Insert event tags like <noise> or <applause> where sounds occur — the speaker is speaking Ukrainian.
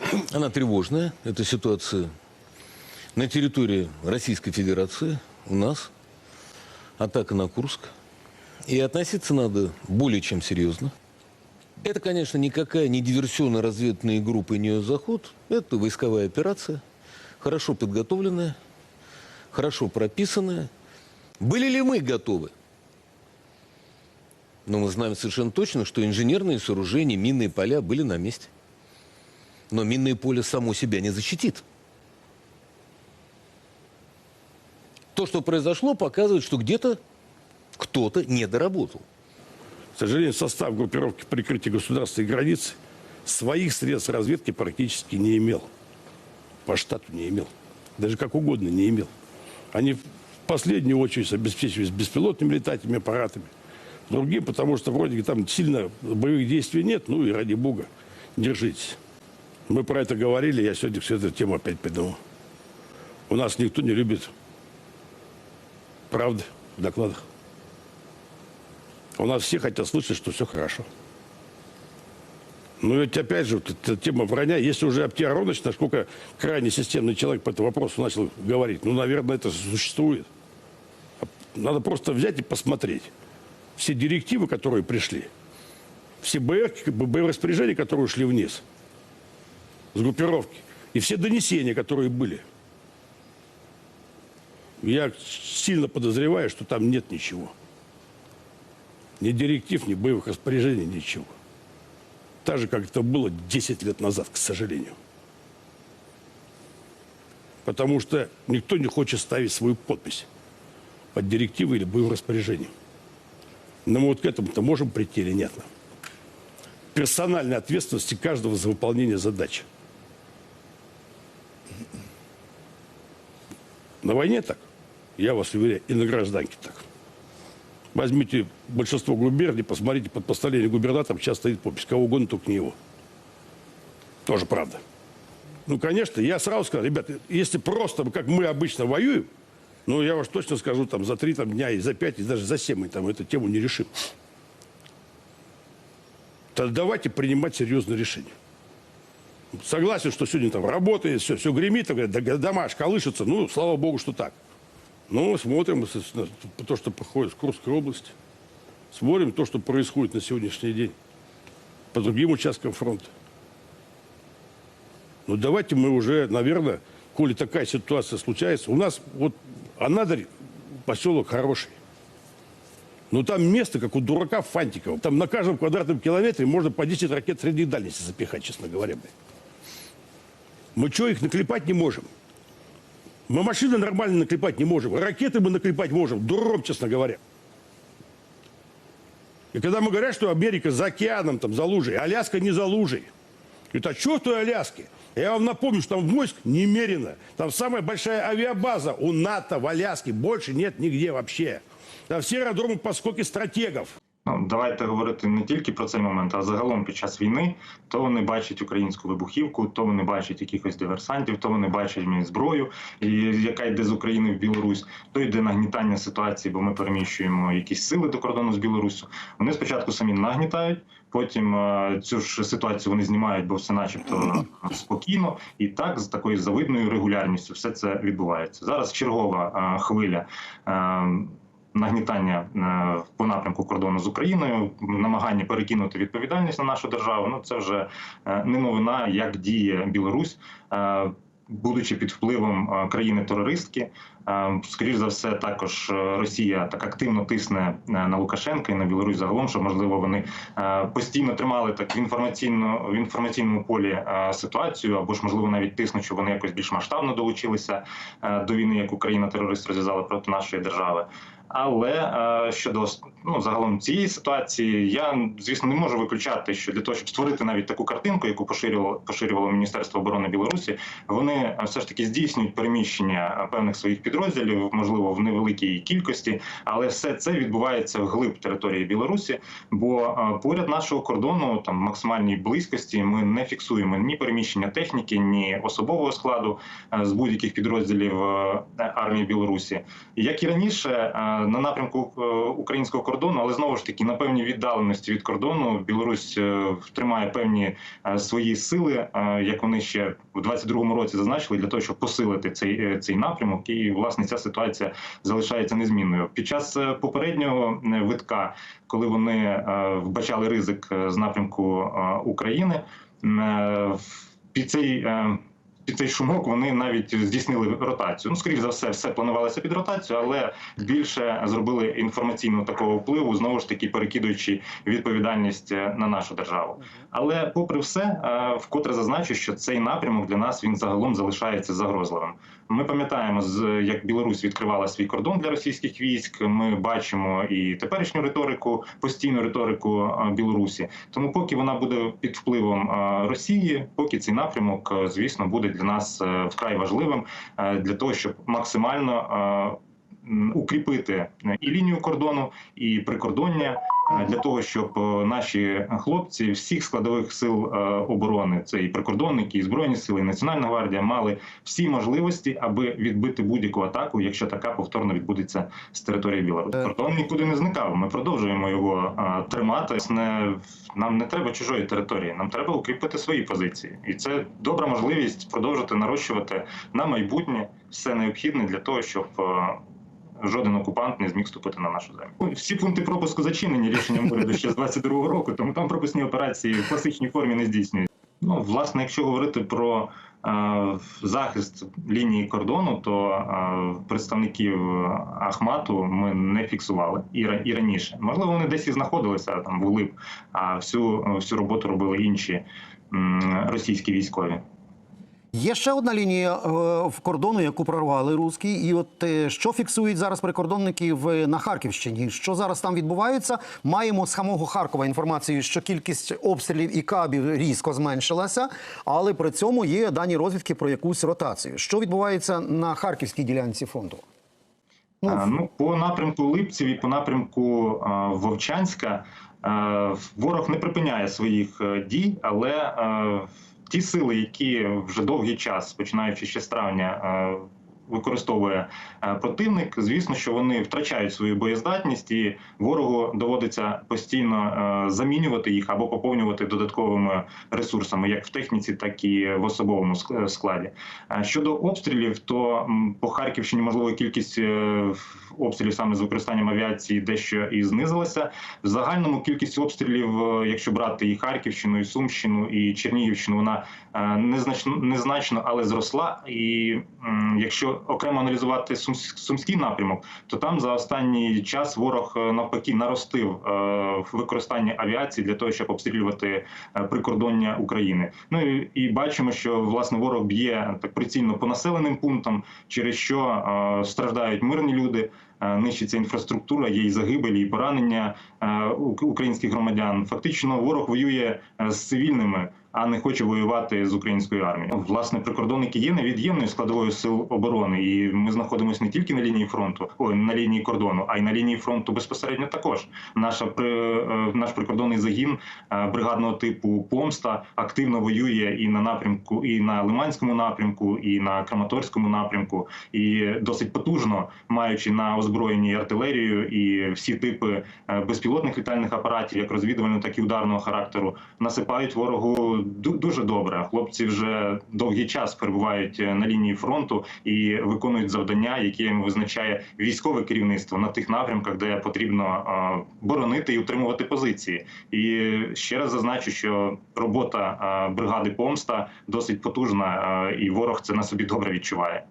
<clears throat> Она тревожная, эта ситуация на территории Российской Федерации, у нас, атака на Курск. И относиться надо более чем серьезно. Это, конечно, никакая не диверсионно-разведная группа и не заход. Это войсковая операция, хорошо подготовленная, хорошо прописанная. Были ли мы готовы? Но мы знаем совершенно точно, что инженерные сооружения, минные поля были на месте. Но минное поле само себя не защитит. То, что произошло, показывает, что где-то кто-то не доработал. К сожалению, состав группировки прикрытия государственной границы своих средств разведки практически не имел. По штату не имел. Даже как угодно не имел. Они в последнюю очередь обеспечивались беспилотными летательными аппаратами. Другим, потому что вроде там сильно боевых действий нет. Ну и ради бога, держитесь. Мы про это говорили, я сегодня всю эту тему опять подниму. У нас никто не любит правды в докладах. У нас все хотят слышать, что все хорошо. Но ведь опять же, вот эта тема вранья, если уже Аптия насколько крайне системный человек по этому вопросу начал говорить, ну, наверное, это существует. Надо просто взять и посмотреть. Все директивы, которые пришли, все БР, распоряжения, которые ушли вниз с группировки, и все донесения, которые были. Я сильно подозреваю, что там нет ничего. Ни директив, ни боевых распоряжений, ничего. Так же, как это было 10 лет назад, к сожалению. Потому что никто не хочет ставить свою подпись под директивой или боевым распоряжением. Но мы вот к этому-то можем прийти или нет? Персональной ответственности каждого за выполнение задачи. На войне так, я вас уверяю, и на гражданке так. Возьмите большинство губерний, посмотрите под постановление губернатора, сейчас стоит подпись, кого угодно, только не его. Тоже правда. Ну, конечно, я сразу скажу, ребята, если просто, как мы обычно воюем, ну, я уж точно скажу, там, за три там, дня, и за пять, и даже за семь мы там эту тему не решим. Тогда давайте принимать серьезные решения. Согласен, что сегодня там работает, все, все гремит, там, говорят, да, дома колышется, ну, слава богу, что так. Ну, смотрим то, что проходит в Курской области. Смотрим то, что происходит на сегодняшний день по другим участкам фронта. Ну, давайте мы уже, наверное, коли такая ситуация случается, у нас вот Анадырь, поселок хороший. Но там место, как у дурака Фантикова. Там на каждом квадратном километре можно по 10 ракет средней дальности запихать, честно говоря. блядь. Мы что, их наклепать не можем? Мы машины нормально наклепать не можем. Ракеты мы наклепать можем. Дуром, честно говоря. И когда мы говорят, что Америка за океаном, там, за лужей, Аляска не за лужей. Говорит, а что в той Аляске? Я вам напомню, что там войск немерено. Там самая большая авиабаза у НАТО в Аляске. Больше нет нигде вообще. Там все аэродромы по скоке стратегов. Давайте говорити не тільки про цей момент, а загалом під час війни то вони бачать українську вибухівку, то вони бачать якихось диверсантів, то вони бачать зброю, яка йде з України в Білорусь, то йде нагнітання ситуації, бо ми переміщуємо якісь сили до кордону з Білоруссю. Вони спочатку самі нагнітають. Потім е, цю ж ситуацію вони знімають, бо все, начебто, спокійно, і так з такою завидною регулярністю все це відбувається. Зараз чергова е, хвиля. Нагнітання е, по напрямку кордону з Україною, намагання перекинути відповідальність на нашу державу. Ну це вже е, не новина, як діє Білорусь. е, Будучи під впливом країни-терористки, скоріш за все, також Росія так активно тисне на Лукашенка і на Білорусь загалом, що можливо вони постійно тримали так в інформаційно в інформаційному полі ситуацію, або ж можливо навіть тиснуть, що вони якось більш масштабно долучилися до війни, яку країна-терорист розв'язала проти нашої держави. Але е, щодо ну загалом цієї ситуації, я звісно не можу виключати, що для того, щоб створити навіть таку картинку, яку поширювало поширювало Міністерство оборони Білорусі, вони е, все ж таки здійснюють переміщення е, певних своїх підрозділів, можливо, в невеликій кількості, але все це відбувається вглиб території Білорусі. Бо поряд нашого кордону, там максимальній близькості, ми не фіксуємо ні переміщення техніки, ні особового складу з будь-яких підрозділів армії Білорусі. Як і раніше, на напрямку е, українського кордону, але знову ж таки на певній віддаленості від кордону Білорусь е, тримає певні е, свої сили, як вони ще в 22-му році зазначили, для того, щоб посилити цей, цей напрямок. І власне ця ситуація залишається незмінною. Під час попереднього витка, коли вони вбачали ризик з напрямку України, під цей. Під цей шумок вони навіть здійснили ротацію. Ну, скоріш за все, все планувалося під ротацію, але більше зробили інформаційного такого впливу, знову ж таки перекидуючи відповідальність е, на нашу державу. Але, попри все, е, вкотре зазначу, що цей напрямок для нас він загалом залишається загрозливим. Ми пам'ятаємо, як Білорусь відкривала свій кордон для російських військ. Ми бачимо і теперішню риторику, постійну риторику е, Білорусі. Тому, поки вона буде під впливом е, Росії, поки цей напрямок, е, звісно, буде для нас вкрай важливим для того, щоб максимально. Е, Укріпити і лінію кордону, і прикордоння е, для того, щоб е, наші хлопці всіх складових сил е, оборони, це і прикордонники, і збройні сили, і Національна гвардія, мали всі можливості, аби відбити будь-яку атаку, якщо така повторно відбудеться з території Білорусі. Е. Кордон нікуди не зникав. Ми продовжуємо його е, тримати. Нам не треба чужої території. Нам треба укріпити свої позиції, і це добра можливість продовжити нарощувати на майбутнє все необхідне для того, щоб. Жоден окупант не зміг вступити на нашу землю. Всі пункти пропуску зачинені рішенням уряду ще з 22-го року, тому там пропускні операції в класичній формі не здійснюють. Ну, власне, якщо говорити про е, захист лінії кордону, то е, представників Ахмату ми не фіксували і, і раніше. Можливо, вони десь і знаходилися там вглиб, а всю, всю роботу робили інші російські військові. Є ще одна лінія е, в кордону, яку прорвали русські. І от е, що фіксують зараз прикордонники в на Харківщині? Що зараз там відбувається? Маємо з самого Харкова інформацію, що кількість обстрілів і кабів різко зменшилася, але при цьому є дані розвідки про якусь ротацію. Що відбувається на харківській ділянці фронту? Ну, Ну, по напрямку Липців і по напрямку Вовчанська ворог не припиняє своїх е, дій, але е, ті сили, які вже довгий час, починаючи ще з травня, е, використовує е, противник, звісно, що вони втрачають свою боєздатність, і ворогу доводиться постійно е, замінювати їх або поповнювати додатковими ресурсами, як в техніці, так і в особовому складі. Е, Щодо обстрілів, то по Харківщині можливо кількість обстрілів саме з використанням авіації дещо і знизилася. В загальному кількість обстрілів, якщо брати і Харківщину, і Сумщину, і Чернігівщину, вона незначно незначно, але зросла. І якщо окремо аналізувати Сумс- сумський напрямок, то там за останній час ворог е, навпаки наростив е, використання авіації для того, щоб обстрілювати е, прикордоння України. Ну і, і бачимо, що власне ворог б'є так прицільно по населеним пунктам, через що страждають мирні люди. Е, Нищиться інфраструктура, є і загибелі, і поранення е, українських громадян. Фактично, ворог воює е, з цивільними, а не хоче воювати з українською армією. Власне, прикордонники є невід'ємною складовою сил оборони, і ми знаходимося не тільки на лінії фронту, ой, на лінії кордону, а й на лінії фронту безпосередньо також. Наша при наш прикордонний загін бригадного типу помста активно воює і на напрямку, і на Лиманському напрямку, і на Краматорському напрямку, і досить потужно маючи на озброєнні артилерію і всі типи е, безпілотних літальних апаратів, як розвідувального, так і ударного характеру, насипають ворогу дуже добре. Хлопці вже довгий час перебувають е, на лінії фронту і виконують завдання, які їм визначає військове керівництво на тих напрямках, де потрібно е, боронити і утримувати позиції. І ще раз зазначу, що робота бригади помста досить потужна, і ворог це на собі добре відчуває.